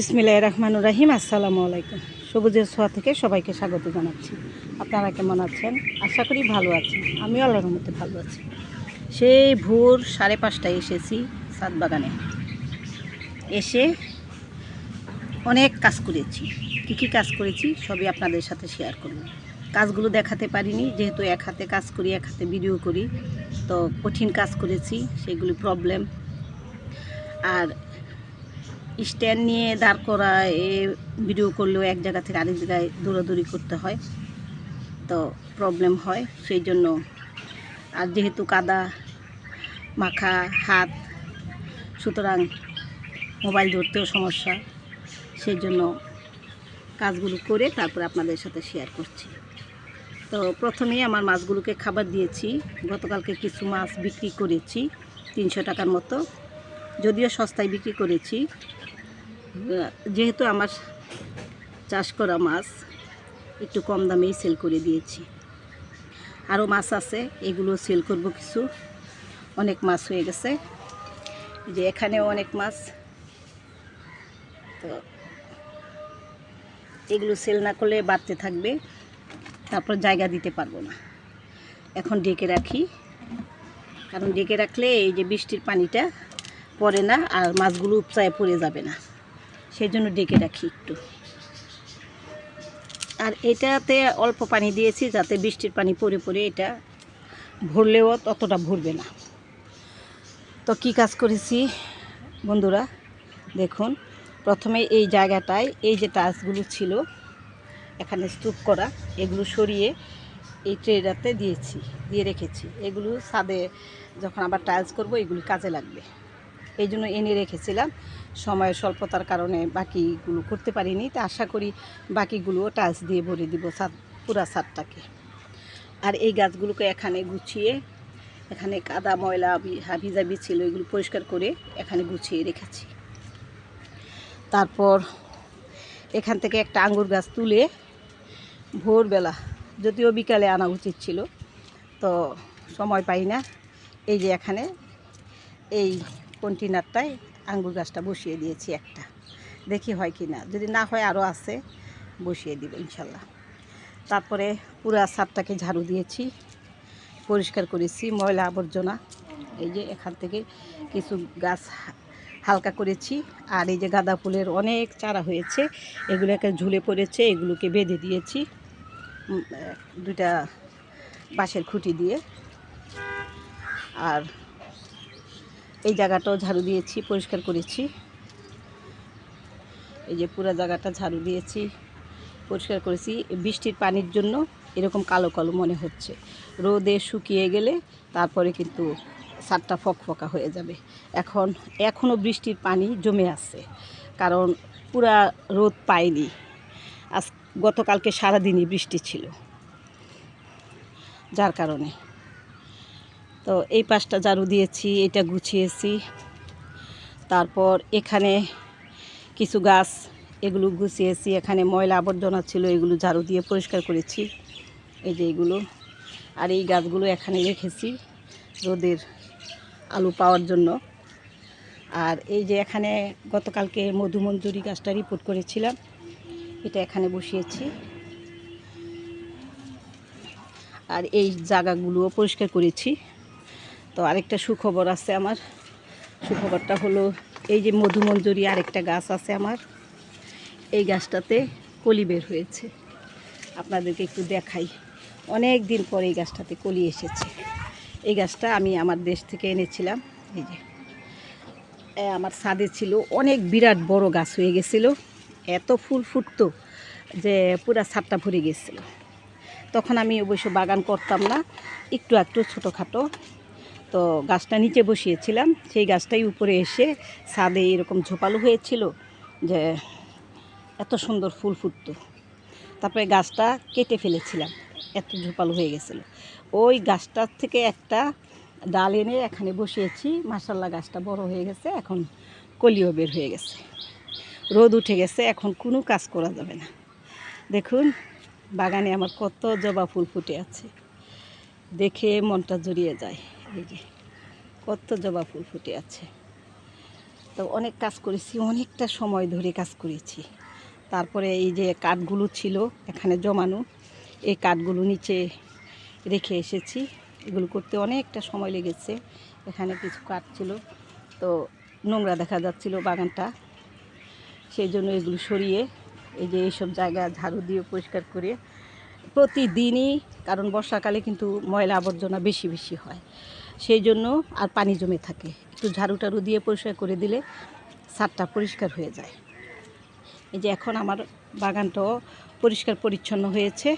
ইসমিল্লাহ রহমানুর রাহিম, আসসালামু আলাইকুম। সবুজের ছোঁয়া থেকে সবাইকে স্বাগত জানাচ্ছি। আপনারা কেমন আছেন? আশা করি ভালো আছেন। আমি আল্লাহর মধ্যে ভালো আছি। সেই ভোর সাড়ে পাঁচটায় এসেছি সাত বাগানে। এসে অনেক কাজ করেছি। কী কী কাজ করেছি সবই আপনাদের সাথে শেয়ার করব। কাজগুলো দেখাতে পারিনি, যেহেতু এক হাতে কাজ করি, এক হাতে ভিডিও করি, তো কঠিন কাজ করেছি, সেগুলি প্রবলেম আর স্ট্যান্ড নিয়ে দাঁড় করা এ ভিডিও করলেও এক জায়গা থেকে আরেক জায়গায় দৌড়াদৌড়ি করতে হয়। তো প্রবলেম হয় সেই জন্য আর যেহেতু কাদা, মাখা, হাত, সুতরাং মোবাইল ধরতেও সমস্যা সেই জন্য কাজগুলো করে তারপরে আপনাদের সাথে শেয়ার করছি। তো প্রথমেই আমার মাছগুলোকে খাবার দিয়েছি, গতকালকে কিছু মাছ বিক্রি করেছি, তিনশো টাকার মতো, যদিও সস্তায় বিক্রি করেছি যেহেতু আমার চাষ করা মাছ, একটু কম দামেই সেল করে দিয়েছি। আরও মাছ আছে, এগুলো সেল করব কিছু। অনেক মাছ হয়ে গেছে। যে এখানেও অনেক মাছ। তো এগুলো সেল না করলে বাড়তে থাকবে, তারপর জায়গা দিতে পারব না। এখন ডেকে রাখি। কারণ ডেকে রাখলে এই যে বৃষ্টির পানিটা পড়ে না, আর মাছগুলো উপচায় পড়ে যাবে না। সেই জন্য ডেকে রাখি একটু। আর এটাতে অল্প পানি দিয়েছি যাতে বৃষ্টির পানি পড়ে পরে এটা ভরলেও ততটা ভরবে না। তো কি কাজ করেছি বন্ধুরা, দেখুন, প্রথমে এই জায়গাটায় এই যে টাচগুলো ছিল, এখানে স্তূপ করা, এগুলো সরিয়ে এই ট্রেটাতে দিয়েছি, দিয়ে রেখেছি। এগুলো ছাদে যখন আবার টাইলস করব, এগুলি কাজে লাগবে। এই জন্য এনে রেখেছিলাম। সময়ের স্বল্পতার কারণে বাকিগুলো করতে পারিনি। তা আশা করি বাকিগুলোও টাইলস দিয়ে ভরে দিব ছাদ পুরা ছাদটাকে আর এই গাছগুলোকে এখানে গুছিয়ে, এখানে কাদা, ময়লা হাবিজাবি ছিল এগুলো পরিষ্কার করে এখানে গুছিয়ে রেখেছি। তারপর এখান থেকে একটা আঙ্গুর গাছ তুলে ভোরবেলা, যদিও বিকালে আনা উচিত ছিল, তো সময় পাই না। এই যে এখানে, এই কন্টেনারটায় আঙ্গুর গাছটা বসিয়ে দিয়েছি একটা। দেখি হয় কি না। যদি না হয় আরও আছে, বসিয়ে দিব ইনশাল্লাহ। তারপরে পুরা ছাদটাকে ঝাড়ু দিয়েছি, পরিষ্কার করেছি, ময়লা আবর্জনা। এই যে এখান থেকে কিছু গাছ হালকা করেছি, আর এই যে গাঁদা ফুলের অনেক চারা হয়েছে, এগুলোকে ঝুলে পড়েছে, এগুলোকে বেঁধে দিয়েছি দুইটা বাঁশের খুঁটি দিয়ে। আর এই জায়গাটাও ঝাড়ু দিয়েছি, পরিষ্কার করেছি। এই যে পুরো জায়গাটা ঝাড়ু দিয়েছি, পরিষ্কার করেছি। বৃষ্টির পানির জন্য এরকম কালো কালো মনে হচ্ছে। রোদে শুকিয়ে গেলে তারপরে কিন্তু সারটা ফকফকা হয়ে যাবে। এখন এখনও বৃষ্টির পানি জমে আছে, কারণ পুরা রোদ পায়নি আজ গতকালকে সারাদিনই বৃষ্টি ছিল, যার কারণে। তো এই পাশটা ঝাড়ু দিয়েছি, এটা গুছিয়েছি। তারপর এখানে কিছু গাছ, এগুলো গুছিয়েছি। এখানে ময়লা আবর্জনা ছিল, এগুলো ঝাড়ু দিয়ে পরিষ্কার করেছি। এই যে এগুলো। আর এই গাছগুলো এখানে রেখেছি রোদের আলু পাওয়ার জন্য। আর এই যে এখানে গতকালকে মধুমঞ্জুরি গাছটা রিপোর্ট করেছিলাম, এটা এখানে বসিয়েছি। আর এই জায়গাগুলোও পরিষ্কার করেছি। তো আরেকটা সুখবর আছে আমার। সুখবরটা হলো এই যে মধুমঞ্জুরি আরেকটা গাছ আছে আমার। এই গাছটাতে কলি বের হয়েছে। আপনাদেরকে একটু দেখাই। অনেক দিন পরে এই গাছটাতে কলি এসেছে। এই গাছটা আমি আমার দেশ থেকে এনেছিলাম। এই যে আমার ছাদে ছিল। অনেক বিরাট বড় গাছ হয়ে গেছিল। এত ফুল ফুটতো যে পুরা ছাদটা ভরে গেছিল। তখন আমি অবশ্য বাগান করতাম না। একটু একটু ছোটোখাটো তো গাছটা নিচে বসিয়েছিলাম। সেই গাছটাই উপরে এসে ছাদে এরকম ঝোপালো হয়েছিল যে এত সুন্দর ফুল ফুটতো। তারপরে গাছটা কেটে ফেলেছিলাম, এত ঝোপালো হয়ে গেছিল। ওই গাছটার থেকে একটা ডাল এনে এখানে বসিয়েছি মাসাল্লাহ গাছটা বড় হয়ে গেছে, এখন কলিও বের হয়ে গেছে। রোদ উঠে গেছে, এখন কোনো কাজ করা যাবে না। দেখুন, বাগানে আমার কত জবা ফুল ফুটে আছে। দেখে মনটা জড়িয়ে যায়। এই যে, কত জবা ফুল ফুটে আছে। তো অনেক কাজ করেছি, অনেকটা সময় ধরে কাজ করেছি। তারপরে এই যে কাঠগুলো ছিল এখানে জমানো, এই কাঠগুলো নিচে রেখে এসেছি। এগুলো করতে অনেকটা সময় লেগেছে, এখানে কিছু কাঠ ছিল। তো নোংরা দেখা যাচ্ছিল বাগানটা। সেই জন্য এগুলো সরিয়ে এই যে এইসব জায়গা, ঝাড়ু দিয়ে পরিষ্কার করে প্রতিদিনই, কারণ বর্ষাকালে কিন্তু ময়লা আবর্জনা বেশি বেশি হয়। সেই জন্য আর পানি জমে থাকে। একটু ঝাড়ু টাড়ু দিয়ে পরিষ্কার করে দিলে সারটা পরিষ্কার হয়ে যায়। এই যে এখন আমার বাগানটাও পরিষ্কার পরিচ্ছন্ন হয়েছে।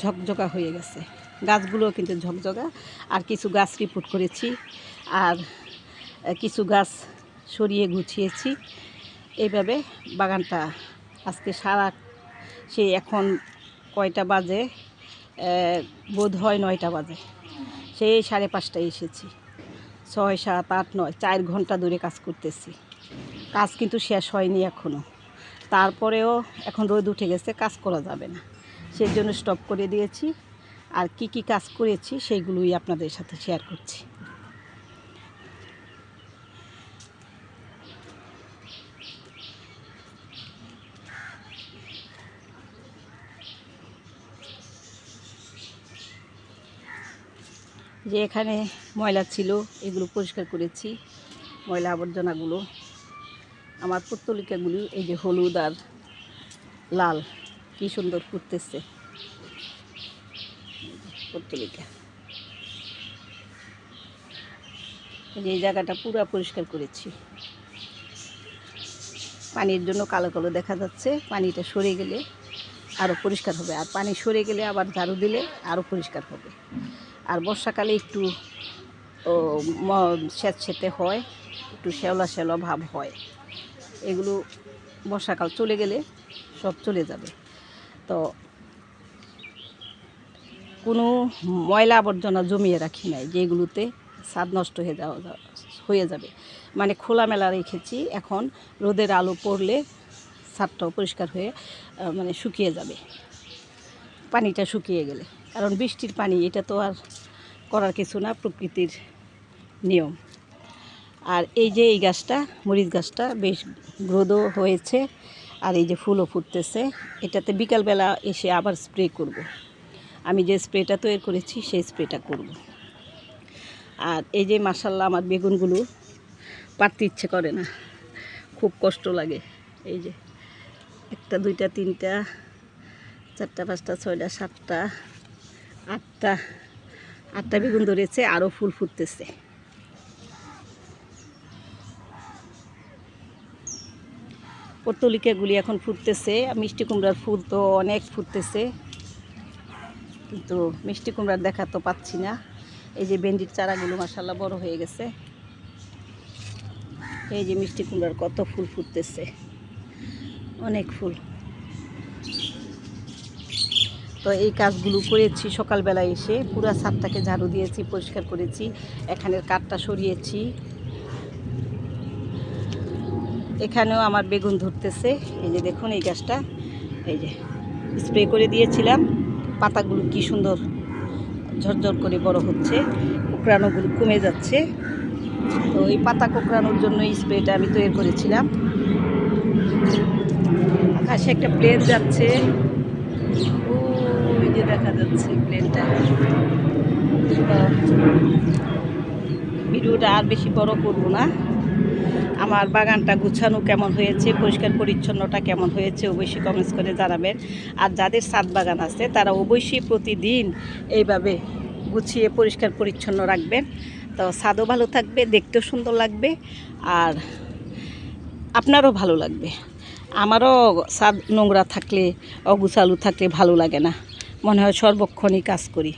ঝকঝকা হয়ে গেছে। গাছগুলোও কিন্তু ঝকঝকা। আর কিছু গাছ রিপোর্ট করেছি। আর কিছু গাছ সরিয়ে গুছিয়েছি। এইভাবে বাগানটা আজকে সারা সেই এখন কয়টা বাজে? বোধ হয় নয়টা বাজে। সেই সাড়ে পাঁচটায় এসেছি। ছয়, সাত, আট, নয়, চার ঘণ্টা ধরে কাজ করতেছি। কাজ কিন্তু শেষ হয়নি এখনও তারপরেও এখন রোদ উঠে গেছে, কাজ করা যাবে না। সেই জন্য স্টপ করে দিয়েছি। আর কি কি কাজ করেছি, সেইগুলোই আপনাদের সাথে শেয়ার করছি। যে এখানে ময়লা ছিল, এগুলো পরিষ্কার করেছি, ময়লা আবর্জনাগুলো। আমার পুত্তলিকাগুলি এই যে হলুদ আর লাল, কি সুন্দর ফুটতেছে। পুত্তলিকা। এই জায়গাটা পুরো পরিষ্কার করেছি। পানির জন্য কালো কালো দেখা যাচ্ছে, পানিটা সরে গেলে আরও পরিষ্কার হবে। আর পানি সরে গেলে আবার ঝাড়ু দিলে আরও পরিষ্কার হবে। আর বর্ষাকালে একটু স্যাঁতস্যাঁতে হয়, একটু শ্যাওলা শ্যাওলা ভাব হয়। এগুলো বর্ষাকাল চলে গেলে সব চলে যাবে। তো কোনো ময়লা আবর্জনা জমিয়ে রাখি নাই যেগুলোতে স্বাদ নষ্ট হয়ে যাওয়া হয়ে যাবে। মানে খোলামেলা রেখেছি, এখন রোদের আলো পড়লে ছাদটাও পরিষ্কার হয়ে মানে শুকিয়ে যাবে। পানিটা শুকিয়ে গেলে। কারণ বৃষ্টির পানি, এটা তো আর করার কিছু না, প্রকৃতির নিয়ম আর এই যে এই গাছটা, মরিচ গাছটা, বেশ গ্রোদও হয়েছে, আর এই যে ফুলও ফুটতেছে এটাতে বিকালবেলা এসে আবার স্প্রে করব। আমি যে স্প্রেটা তৈরি করেছি, সেই স্প্রেটা করব। আর এই যে মাসাল্লাহ আমার বেগুনগুলো পারতে ইচ্ছে করে না, খুব কষ্ট লাগে এই যে একটা, দুইটা, তিনটা, চারটা, পাঁচটা, ছয়টা, সাতটা আটটা আটটা বেগুন ধরেছে আরও ফুল ফুটতেছে। পর্তলিকাগুলি এখন ফুটতেছে মিষ্টি কুমড়ার ফুল তো অনেক ফুটতেছে। কিন্তু মিষ্টি কুমড়ার দেখা তো পাচ্ছি না। এই যে ভেন্ডির চারাগুলো মাসাল্লাহ বড় হয়ে গেছে। এই যে মিষ্টি কুমড়ার কত ফুল ফুটতেছে। অনেক ফুল। তো এই কাজগুলো করেছি। সকালবেলা এসে পুরো ছাদটাকে ঝাড়ু দিয়েছি, পরিষ্কার করেছি, এখানের কাঠটা সরিয়েছি। এখানেও আমার বেগুন ধরতেছে। এই যে দেখুন এই গাছটা। এই যে স্প্রে করে দিয়েছিলাম। পাতাগুলো কি সুন্দর ঝরঝর করে বড় হচ্ছে। কোকড়ানোগুলো কমে যাচ্ছে। তো এই পাতা কোকড়ানোর জন্য স্প্রেটা আমি তৈরি করেছিলাম। আকাশে একটা প্লেন যাচ্ছে। যে দেখা যাচ্ছে প্লেনটা। ভিডিওটা আর বেশি বড় করব না। আমার বাগানটা গুছানো কেমন হয়েছে, পরিষ্কার পরিচ্ছন্নটা কেমন হয়েছে অবশ্যই কমেন্টস করে জানাবেন। আর যাদের ছাদ বাগান আছে, তারা অবশ্যই প্রতিদিন এইভাবে গুছিয়ে পরিষ্কার পরিচ্ছন্ন রাখবেন। তো স্বাদও ভালো থাকবে, দেখতেও সুন্দর লাগবে আর আপনারও ভালো লাগবে। আমারও স্বাদ নোংরা থাকলে, অগুছালু থাকলে ভালো লাগে না। মনে হয় সর্বক্ষণই কাজ করি।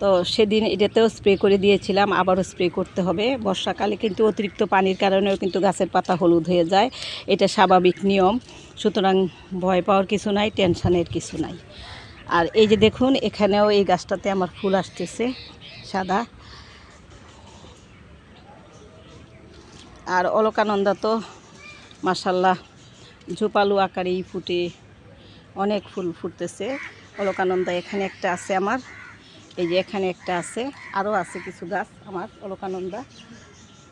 তো সেদিন এটাতেও স্প্রে করে দিয়েছিলাম, আবারও স্প্রে করতে হবে। বর্ষাকালে কিন্তু অতিরিক্ত পানির কারণেও কিন্তু গাছের পাতা হলুদ হয়ে যায়, এটা স্বাভাবিক নিয়ম। সুতরাং ভয় পাওয়ার কিছু নাই, টেনশানের কিছু নাই। আর এই যে দেখুন, এখানেও এই গাছটাতে আমার ফুল আসতেছে, সাদা। আর অলকানন্দা তো মাসাল্লাহ ঝোপালু আকারেই ফুটে, অনেক ফুল ফুটতেছে। অলকানন্দা এখানে একটা আছে আমার। এই যে এখানে একটা আছে, আরও আছে কিছু গাছ আমার অলকানন্দা।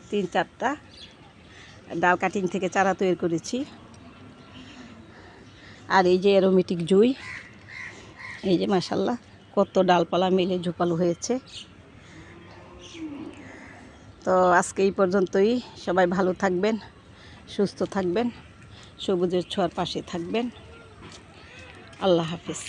তিন চারটা। ডাল কাটিং থেকে চারা তৈরি করেছি। আর এই যে অ্যারোমেটিক জুই, এই যে মাসাল্লাহ কত ডালপালা মিলে ঝোপালো হয়েছে। তো আজকে এই পর্যন্তই, সবাই ভালো থাকবেন, সুস্থ থাকবেন, সবুজের ছোঁয়ার পাশে থাকবেন। আল্লাহ হাফিজ।